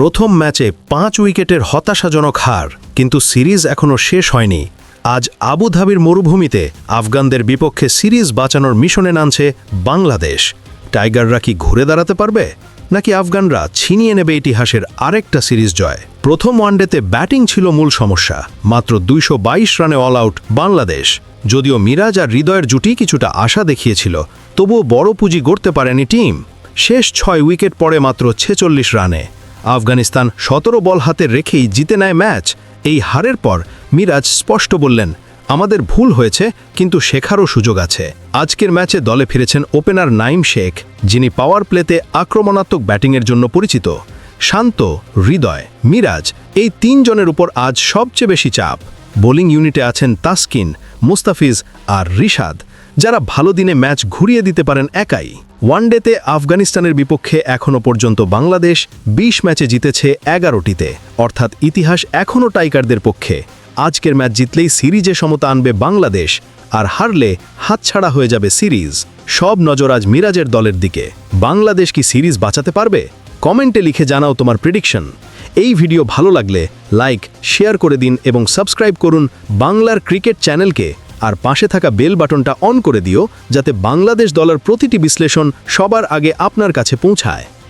প্রথম ম্যাচে পাঁচ উইকেটের হতাশাজনক হার, কিন্তু সিরিজ এখনও শেষ হয়নি। আজ আবুধাবির মরুভূমিতে আফগানদের বিপক্ষে সিরিজ বাঁচানোর মিশনে নামছে বাংলাদেশ। টাইগাররা কি ঘুরে দাঁড়াতে পারবে? নাকি আফগানরা ছিনিয়ে নেবে ইতিহাসের আরেকটা সিরিজ জয়? প্রথম ওয়ানডেতে ব্যাটিং ছিল মূল সমস্যা। মাত্র দুইশো বাইশ রানে অল আউট বাংলাদেশ। যদিও মিরাজ আর হৃদয়ের জুটি কিছুটা আশা দেখিয়েছিল, তবুও বড় পুঁজি গড়তে পারেনি টিম। শেষ ছয় উইকেট পড়ে মাত্র ছেচল্লিশ রানে। আফগানিস্তান সতেরো বল হাতে রেখেই জিতে নেয় ম্যাচ। এই হারের পর মিরাজ স্পষ্ট বললেন, আমাদের ভুল হয়েছে, কিন্তু শেখারও সুযোগ আছে। আজকের ম্যাচে দলে ফিরেছেন ওপেনার নাইম শেখ, যিনি পাওয়ার প্লেতে আক্রমণাত্মক ব্যাটিংয়ের জন্য পরিচিত। শান্ত, হৃদয়, মিরাজ, এই তিনজনের উপর আজ সবচেয়ে বেশি চাপ। বোলিং ইউনিটে আছেন তাসকিন, মুস্তাফিজ আর রিশাদ। যারা ভালো দিনে ম্যাচ ঘুরিয়ে দিতে পারেন একাই। ওয়ানডেতে আফগানিস্তানের বিপক্ষে এখনও পর্যন্ত বাংলাদেশ ২০ ম্যাচে জিতেছে এগারোটিতে। অর্থাৎ ইতিহাস এখনও টাইকারদের পক্ষে। আজকের ম্যাচ জিতলেই সিরিজে সমতা আনবে বাংলাদেশ, আর হারলে হাতছাড়া হয়ে যাবে সিরিজ। সব নজর আজ মিরাজের দলের দিকে। বাংলাদেশ কি সিরিজ বাঁচাতে পারবে? কমেন্টে লিখে জানাও তোমার প্রিডিকশন। এই ভিডিও ভালো লাগলে লাইক, শেয়ার করে দিন এবং সাবস্ক্রাইব করুন বাংলার ক্রিকেট চ্যানেলকে। আর পাশে থাকা বেল বাটনটা অন করে দিও যাতে বাংলাদেশ দলের প্রতিটি বিশ্লেষণ সবার আগে আপনার কাছে পৌঁছায়।